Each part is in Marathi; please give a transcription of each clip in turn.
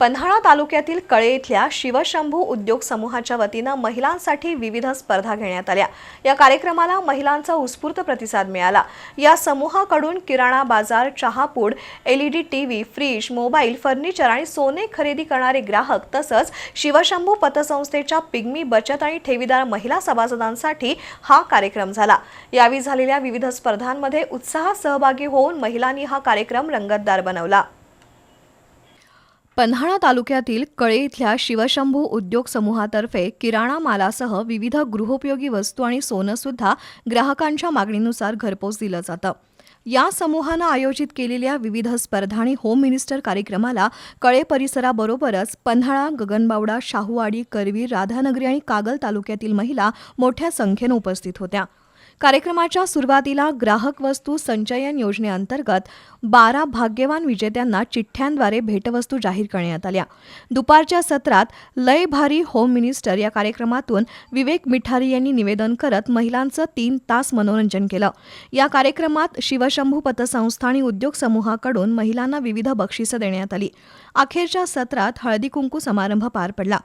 पन्हाळा तालुक्यातील कळे इथल्या शिवशंभू उद्योग समूहाच्या वतीनं महिलांसाठी विविध स्पर्धा घेण्यात आल्या. या कार्यक्रमाला महिलांचा उत्स्फूर्त प्रतिसाद मिळाला. या समूहाकडून किराणा बाजार चहापूड LED TV fridge mobile furniture आणि सोने खरेदी करणारे ग्राहक तसंच शिवशंभू पतसंस्थेच्या पिग्मी बचत आणि ठेवीदार महिला सभासदांसाठी हा कार्यक्रम झाला. यावेळी झालेल्या विविध स्पर्धांमध्ये उत्साहात सहभागी होऊन महिलांनी हा कार्यक्रम रंगतदार बनवला. पन्हाळा तालुक्यातील कळे इथल्या शिवशंभू उद्योग समूहातर्फे किराणा मालासह विविध गृहोपयोगी वस्तू आणि सोनंसुद्धा ग्राहकांच्या मागणीनुसार घरपोच दिलं जातं. या समूहानं आयोजित केलेल्या विविध स्पर्धा आणि होम मिनिस्टर कार्यक्रमाला कळे परिसराबरोबरच पन्हाळा गगनबावडा शाहूवाडी करवीर राधानगरी आणि कागल तालुक्यातील महिला मोठ्या संख्येनं उपस्थित होत्या. कार्यक्रमाच्या सुरुवातीला ग्राहक वस्तू संचयन योजनेअंतर्गत बारा भाग्यवान विजेत्यांना चिठ्ठ्यांद्वारे भेटवस्तू जाहीर करण्यात आल्या. दुपारच्या सत्रात लय भारी होम मिनिस्टर या कार्यक्रमातून विवेक मिठारी यांनी निवेदन करत महिलांचं तीन तास मनोरंजन केलं. या कार्यक्रमात शिवशंभू पतसंस्था आणि उद्योग समूहाकडून महिलांना विविध बक्षिसं देण्यात आली. अखेरच्या सत्रात हळदी कुंकू समारंभ पार पडला.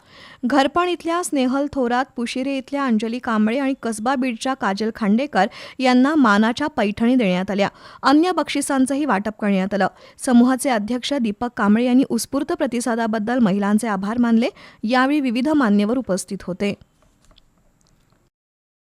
घरपण इथल्या स्नेहल थोरात पुशिरे इथल्या अंजली कांबळे आणि कसबा बीडच्या काजल खांडेकर यांना मानाच्या पैठणी देण्यात आल्या. अन्य बक्षिसांचंही वाटप करण्यात आलं. समूहाचे अध्यक्ष दीपक कांबळे यांनी उत्स्फूर्त प्रतिसादाबद्दल महिलांचे आभार मानले. यावेळी विविध मान्यवर उपस्थित होते.